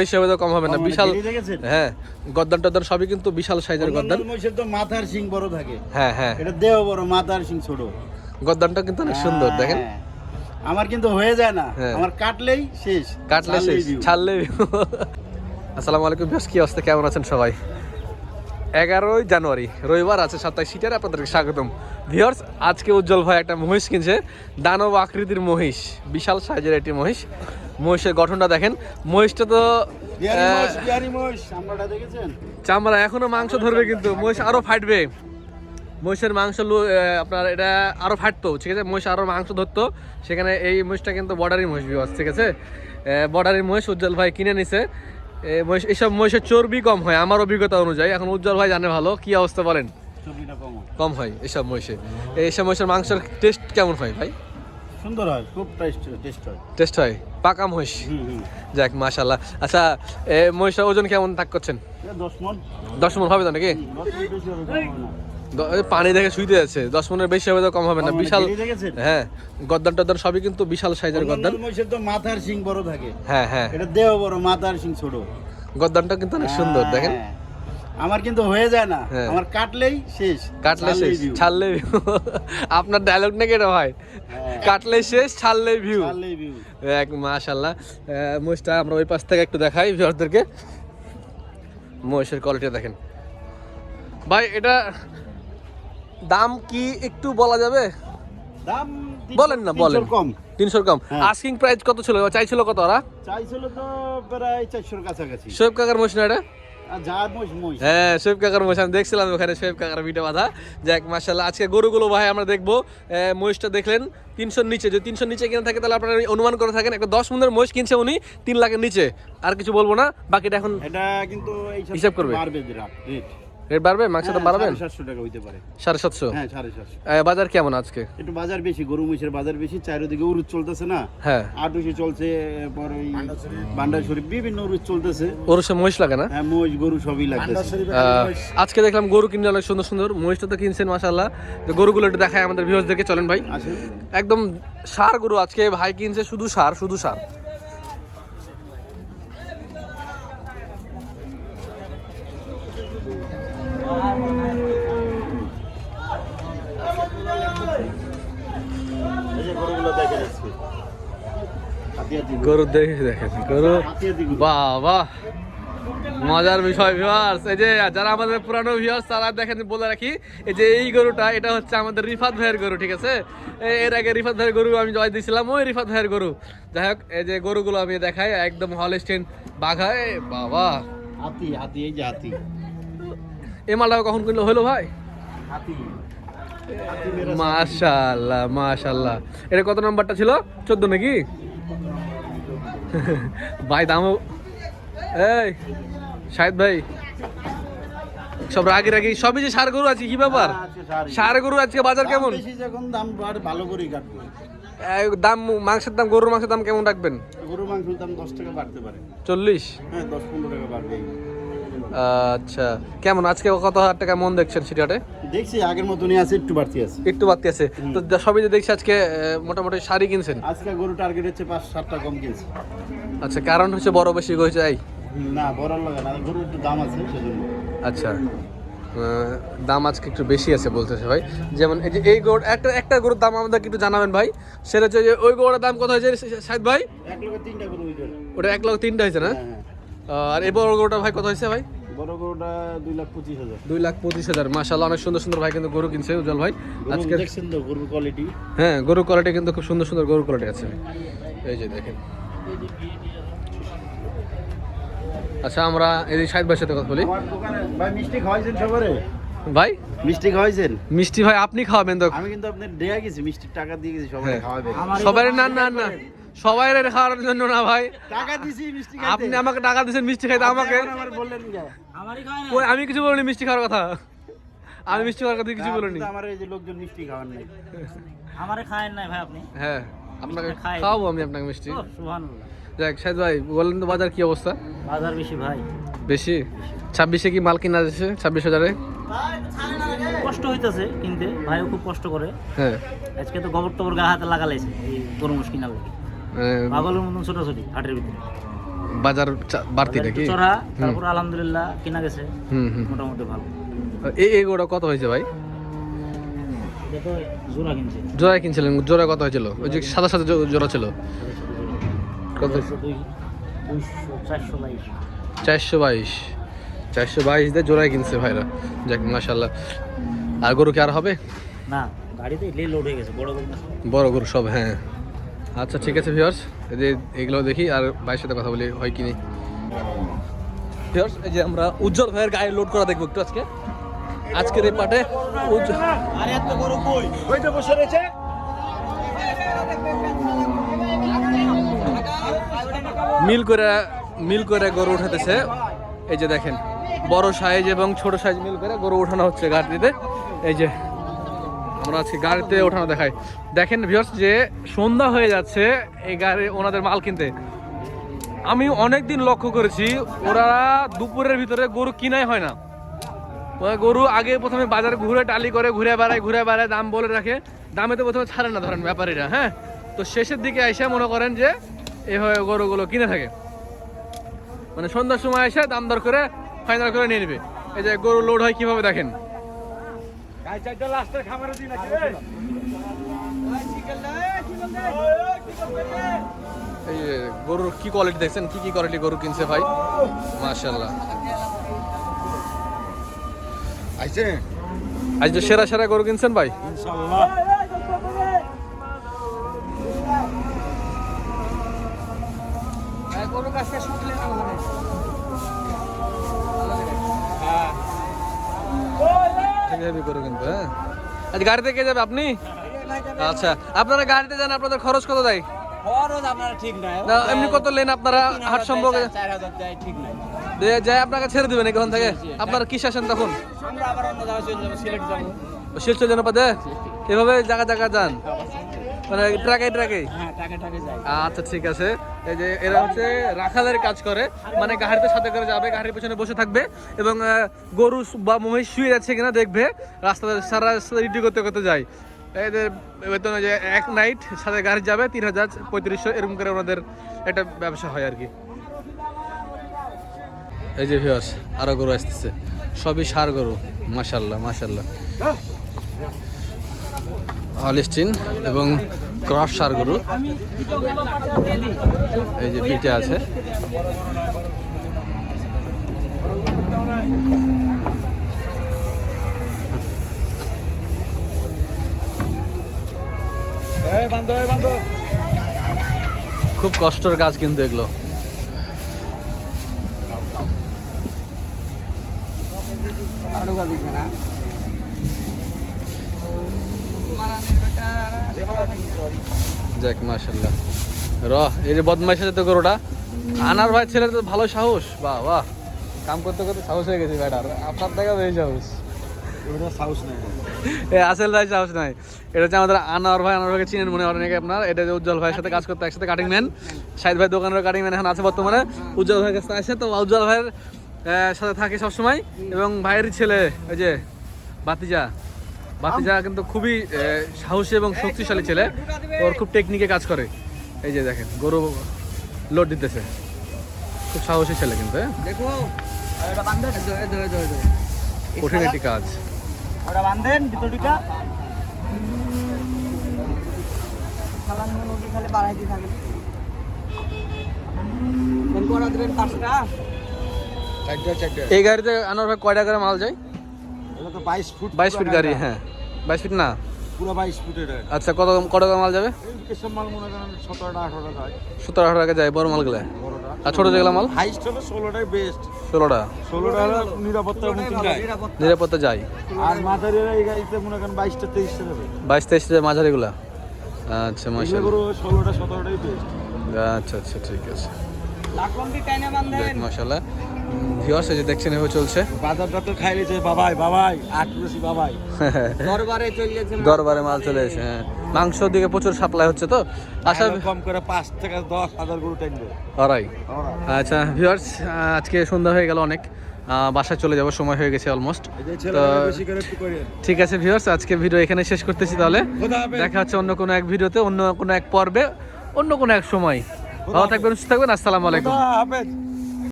বেশি হবে তো কম হবে না। বিশাল হ্যাঁ গদ্দান টদ্দান সবই কিন্তু বিশাল সাইজের গদ্দান মহিষের তো মাথার সিং বড় থাকে। হ্যাঁ হ্যাঁ। এটা দেহ বড় মাথার সিং ছোট। গদ্দানটা কিন্তু অনেক সুন্দর দেখেন। হ্যাঁ। আমার কিন্তু হয়ে যায় না। হ্যাঁ। আমার কাটলেই শেষ। কাটলে শেষ আসসালামু আলাইকুম বেশ কি অবস্থা? কেমন আছেন সবাই? এগারোই জানুয়ারি রবিবার আছে সাতাইশ সিটার আপনাদেরকে স্বাগতম। ভিওর্স আজকে উজ্জ্বল ভাই একটা মহিষ কিনছে। দানব আকৃতির মহিষ বিশাল সাইজের একটি মহিষ। মহিষের গঠনটা দেখেন। মহিষটা তো? চামড়া এখনও মাংস ধরবে কিন্তু মহিষ আরও ফাটবে। মহিষের মাংস আপনার এটা আরও ফাটতো ঠিক আছে? মহিষ আরও মাংস ধরতো। সেখানে এই মহিষটা কিন্তু বর্ডারি মহিষ বিবাস ঠিক আছে? বর্ডারি মহিষ উজ্জ্বল ভাই কিনে নিছে। মহিষ এইসব মহিষের চর্বি কম হয় আমার অভিজ্ঞতা অনুযায়ী। এখন উজ্জ্বল ভাই জানে ভালো কি অবস্থা বলেন? কম হয়। কম হয় এসব মহিষে এইসব মহিষের মাংসের টেস্ট কেমন হয় ভাই? সুন্দর হয় খুব টেস্ট টেস্ট হয়। টেস্ট হয়? পাকা মহিষ। যাক মাশাল্লাহ আচ্ছা এ মহিষের ওজন কেমন থাক করছেন? দশ মন। দশ মন হবে তো নাকি? পানি দেখে শুইতে যাচ্ছে। দশ মনের বেশি হবে তো কম হবে না। কম হবে না, বিশাল হ্যাঁ গদ্দান টদ্দান সবই কিন্তু বিশাল সাইজের গদ্দান মহিষের তো মাথার সিং বড় থাকে। হ্যাঁ হ্যাঁ। এটা দেহ বড় মাথার সিং ছোট। গদ্দানটা কিন্তু অনেক সুন্দর দেখেন। হ্যাঁ। আমার কিন্তু হয়ে যায় না। হ্যাঁ। আমার কাটলেই শেষ কাটলে শেষ ছাড়লে view। আপনার ডায়লগ নাকি এটা ভাই? হ্যাঁ, কাটলে শেষ ছাড়লে ভিউ এক মাশাল্লাহ মহিষটা আমরা ওই পাশ থেকে একটু দেখাই ভিউয়ারদেরকে। মহিষের কোয়ালিটি দেখেন। ভাই এটা দাম কি একটু বলা যাবে? দাম বলেন না, বলেন। কম। তিনশোর কম। হ্যাঁ। আস্কিং প্রাইস কত ছিল? চাইছিল কত ওরা? চাইছিল তো প্রায় চারশোর কাছাকাছি। শোয়েব কাকার মহিষ না এটা? হ্যাঁ শোয়েব কাকার মহিষ আমি দেখছিলাম ওখানে শোয়েব কাকার ভিডিও বাঁধা। যাক মার্শাল্লাহ আজকে গরুগুলো ভাই আমরা দেখব। মহিষটা দেখলেন তিনশোর নিচে। যদি তিনশোর নিচে কিনে থাকে তাহলে আপনারা অনুমান করে থাকেন একটা দশ মনের মহিষ কিনছে উনি তিন লাখের নিচে। আর কিছু বলব না বাকিটা এখন এটা কিন্তু হিসাব করবে? বাড়বে রেট বাড়বে? মাংস দাম বাড়াবেন? সাতশো টাকা হইতে পারে। সাড়ে সাতশো? হ্যাঁ সাড়ে সাতশো। বাজার কেমন আজকে? একটু বাজার বেশি গরু মহিষের বাজার বেশি চারিদিকে উরুদ চলতেছে না? হ্যাঁ। আটুসি চলছে এরপর ওই বান্ডার শরীফ বিভিন্ন উরুদ চলতেছে। ওর সে মহিষ লাগে না? হ্যাঁ মহিষ গরু সবই লাগতেছে। আজকে দেখলাম গরু কিনলে অনেক সুন্দর সুন্দর মহিষটা তো কিনছেন মাসাল্লাহ তো গরুগুলো একটু দেখায় আমাদের ভিউজদেরকে চলেন ভাই। একদম সার গরু আজকে ভাই কিনছে শুধু সার শুধু সার। এই যে গরুগুলো দেখে যাচ্ছে হাতি হাতি গরু। দেখে দেখেন গরু। বাবা মজার বিষয় ভিউয়ার্স এই যে যারা আমাদের পুরানো ভিউয়ার্স তারা দেখেন বলে রাখি এই যে এই গরুটা এটা হচ্ছে আমাদের রিফাত ভাইয়ের গরু ঠিক আছে? এর আগে রিফাত ভাইয়ের গরু আমি জয় দিয়েছিলাম ওই রিফাত ভাইয়ের গরু। যাই হোক এই যে গরুগুলো আমি দেখাই একদম হলস্টেন বাঘায় বাবা। হাতি হাতি এই যে হাতি। এ মালটা কখন কিনলো হলো ভাই? হাতি। মাশাল্লাহ মাশাল্লাহ এটা কত নাম্বারটা ছিল? চোদ্দ নাকি? ভাই দামও এই শাহেদ ভাই সব রাগি রাগি সবই যে সার গরু আছে কি ব্যাপার? হ্যাঁ। সার গরু। আজকে বাজার কেমন? যখন দাম ভালো করেই কাটবে। দাম মাংসের দাম গরুর মাংসের দাম কেমন রাখবেন? গরু মাংসের দাম দশ টাকা বাড়তে পারে। চল্লিশ? হ্যাঁ দশ পনেরো টাকা বাড়বে আচ্ছা কেমন? আজকে কত হাজার টাকা মন দেখছেন সিটাতে দেখছি আগের মতনই আছে একটু বাড়তি আছে। একটু বাড়তি আছে। তো সবই যে দেখছি আজকে মোটামুটি শাড়ি কিনছেন? আজকে গরু টার্গেট হচ্ছে পাঁচ সাতটা কম কিনছে। আচ্ছা কারণ হচ্ছে বড় বেশি হয়েছে এই না বড় লাগে না গরু একটু দাম আছে সেজন্য। আচ্ছা দাম আজকে একটু বেশি আছে বলতেছে ভাই। যেমন এই যে এই গরু একটা একটা গরুর দাম আমাদেরকে একটু জানাবেন ভাই। সেটা হচ্ছে যে ওই গরুটার দাম কত হয়েছে সাহেদ ভাই? এক তিনটা গরু ওটা এক লাখ তিনটা হয়েছে না? হ্যাঁ হ্যাঁ। আর এই বড় গরুটা ভাই কত হয়েছে ভাই? বড় গরুটা দুই লাখ পঁচিশ হাজার। দুই লাখ পঁচিশ হাজার। অনেক সুন্দর সুন্দর ভাই কিন্তু গরু কিনছে উজ্জ্বল ভাই। আজকে দেখছেন তো গরুর কোয়ালিটি হ্যাঁ কিন্তু খুব সুন্দর সুন্দর গরু কোয়ালিটি আছে। এই যে দেখেন। আচ্ছা আমরা এই ভাইয়ের সাথে কথা বলি। ভাই মিষ্টি খাওয়াইছেন সবারে? ভাই? মিষ্টি খাওয়াইছেন? মিষ্টি ভাই আপনি খাওয়াবেন তো। আমি কিন্তু আপনার দেয়া গেছি মিষ্টির টাকা দিয়ে গেছি সবাই হ্যাঁ। খাওয়াবে সবাই না না না। সবাই খাওয়ার জন্য না ভাই। টাকা দিছি মিষ্টি আপনি আমাকে টাকা দিয়েছেন মিষ্টি খাইতে আমাকে? আমার বললেন কি ওই আমি কিছু বলিনি মিষ্টি খাওয়ার কথা। আমি মিষ্টি খাওয়ার কথা কিছু বলিনি। আমার এই যে লোকজন মিষ্টি খাওয়ান নাই। আমারে খায়েন নাই ভাই আপনি? হ্যাঁ আপনাকে খাই। খাওয়াবো আমি আপনাকে মিষ্টি। ও, সুবহানাল্লাহ। যাক সাহেদ ভাই বলেন তো বাজার কি অবস্থা? বাজার বেশি ভাই। বেশি? ছাব্বিশে কি মাল কিনা যাচ্ছে ছাব্বিশ হাজারে? কষ্ট হইতেছে কিনতে ভাইও খুব কষ্ট করে। হ্যাঁ। আজকে তো গোবর টবর গা হাতে লাগালাইছে এই তরমুজ কিনার লাগে। পাগলের মতন ছোটাছুটি হাটের ভিতরে। বাজার বাড়তি নাকি? চড়া তারপর আলহামদুলিল্লাহ কেনা গেছে মোটামুটি ভালো। এই গরুটা কত হয়েছে ভাই? জোড়া কিনছিলেন জোড়া কত হয়েছিল? ওই যে সাদা সাদা জোড়া ছিল। কত? চারশো বাইশ। চারশো বাইশ। দিয়ে জোড়ায় কিনছে ভাইরা। যাক মাশাল্লাহ আর গরু কি আর হবে? না গাড়িতে লোড হয়ে গেছে বড় গরু সব হ্যাঁ। আচ্ছা ঠিক আছে ভিউয়ার্স এই যে এগুলো দেখি আর ভাইয়ের সাথে কথা বলি হয় কি নেই। ভিউয়ার্স এই যে আমরা উজ্জ্বল ভাইয়ের গায়ে লোড করা দেখব একটু আজকে। আজকের এই পাটে উজ্জ্বল আরে এত গরু কই? ওই তো বসে রয়েছে। মিল করে মিল করে গরু উঠাতেছে। এই যে দেখেন বড় সাইজ এবং ছোট সাইজ মিল করে গরু উঠানো হচ্ছে গাড়িতে এই যে আমরা আজকে গাড়িতে ওঠানো দেখাই। দেখেন ভিউয়ার্স যে সন্ধ্যা হয়ে যাচ্ছে এই গাড়ি ওনাদের মাল কিনতে। আমি অনেক দিন লক্ষ্য করেছি, ওরা দুপুরের ভিতরে গরু কিনাই হয় না। গরু আগে প্রথমে বাজারে ঘুরে টালি করে, ঘুরে বেড়ায় ঘুরে বেড়ায়, দাম বলে রাখে। দামে তো প্রথমে ছাড়ে না ধরেন ব্যাপারীরা হ্যাঁ? তো শেষের দিকে এসে মনে করেন যে, এভাবে গরুগুলো কিনে থাকে। মানে সন্ধ্যার সময় এসে দাম দর করে ফাইনাল করে নিয়ে নেবে। এই যে গরু লোড হয় কীভাবে দেখেন? এই। গরুর কি কোয়ালিটি দেখছেন? কি কি কোয়ালিটি গরু কিনছে ভাই? মাশাল্লাহ আইছে? আজ যে সেরা সেরা গরু কিনছেন ভাই? ইনশাআল্লাহ। হেভি হেভি গরু কিন্তু হ্যাঁ? আজ গাড়িতে কে যাবে আপনি? আচ্ছা আপনারা গাড়িতে যান আপনাদের খরচ কত দেয়? খরচ আপনার ঠিক নাই। না এমনি কত লেন আপনারা? হাট সম্পর্কে চার ঠিক নাই। দিয়ে আপনাকে ছেড়ে দিবেন এখান থেকে। আপনারা কি আসেন তখন? আমরা আবার অন্য জায়গায় চলে যাব সিলেট যাব। শিলচর জনপদে এভাবে জায়গা জায়গা যান। মানে ট্রাকে ট্রাকে? হ্যাঁ আচ্ছা ঠিক আছে। এই যে এরা হচ্ছে রাখালের কাজ করে। মানে গাড়িতে সাথে করে যাবে গাড়ির পেছনে বসে থাকবে এবং গরু বা মহিষ শুয়ে যাচ্ছে কিনা দেখবে। রাস্তাতে সারা রাস্তা রেডি করতে করতে যায় এদের বেতন যে এক নাইট সাথে গাড়ি যাবে তিন হাজার পঁয়ত্রিশশো এরকম করে ওনাদের একটা ব্যবসা হয় আর কি। এই যে ভিওস আরও গরু আসতেছে। সবই সার গরু। মাশাল্লাহ মাশাল্লাহ। হলিস্টিন এবং ক্রস সার গরু। এই যে পিঠে আছে। খুব কষ্টের কাজ কিন্তু এগুলো। যাক মাশাল্লাহ র এই যে বদমাইশ তো গরুটা। আনার ভাই ছেলের তো ভালো সাহস। বাহ বাহ। কাম করতে করতে সাহস হয়ে গেছে ব্যাটার আপনার দেখা বেশি সাহস। সাউস নাই। এ আসল ভাই সাহস নাই। এটা হচ্ছে আমাদের আনোয়ার ভাই আনোয়ার ভাইকে চিনেন মনে অনেকে আপনার। এটা যে উজ্জ্বল ভাইয়ের সাথে কাজ করতে একসাথে কাটিং ম্যান ভাই দোকানের কাটিং ম্যান এখন আছে বর্তমানে। উজ্জ্বল ভাইয়ের কাছে আসে তো উজ্জ্বল ভাইয়ের সাথে থাকে সবসময়। এবং ভাইয়ের ছেলে ওই যে বাতিজা বাতিজা কিন্তু খুবই সাহসী এবং শক্তিশালী ছেলে। ওর খুব টেকনিকে কাজ করে। এই যে দেখেন গরু লোড দিতেছে। খুব সাহসী ছেলে কিন্তু হ্যাঁ? কঠিন একটি কাজ। এই গাড়িতে আনোয়ার ভাই কয়টা করে মাল যায়? বাইশ ফুট বাইশ ফুট গাড়ি হ্যাঁ। বাইশ ফিট না? পুরো বাইশ ফুটের। আচ্ছা কত কত মাল যাবে? এসব মাল মনে করেন সতেরোটা আঠারোটা যায়। সতেরো আঠারো টাকা যায় বড় মালগুলো। বড়টা। আর ছোট যেগুলো মাল? হাইস্ট হলো ষোলোটাই বেস্ট। ষোলোটা। ষোলোটা হলো নিরাপত্তার নিরাপত্তা যায়। আর এই গাড়িতে মনে করেন বাইশটা তেইশটা যাবে। বাইশ তেইশ মাঝারিগুলা? আচ্ছা মাসা ষোলোটা সতেরোটাই বেস্ট। আচ্ছা আচ্ছা ঠিক আছে। মাসাল্লাহ ভিওস এই যে দেখছেন এভাবে চলছে। বাজারটা তো খাই লিছে বাবাই বাবাই আটরসি বাবাই। দরবারে চলে গেছে দরবারে মাল চলে এসে হ্যাঁ। মাংস দিকে প্রচুর সাপ্লাই হচ্ছে তো? আশা কম করে পাঁচ থেকে দশ হাজার গরু টাইমবে অরাই। আচ্ছা ভিউয়ার্স আজকে সন্ধ্যা হয়ে গেল অনেক। বাসায় চলে যাওয়ার সময় হয়ে গেছে অলমোস্ট তো ঠিক আছে ভিউয়ার্স আজকে ভিডিও এখানে শেষ করতেছি তাহলে। দেখা হচ্ছে অন্য কোনো এক ভিডিওতে অন্য কোনো এক পর্বে অন্য কোনো এক সময়। ভালো থাকবেন সুস্থ থাকবেন আসসালামু আলাইকুম।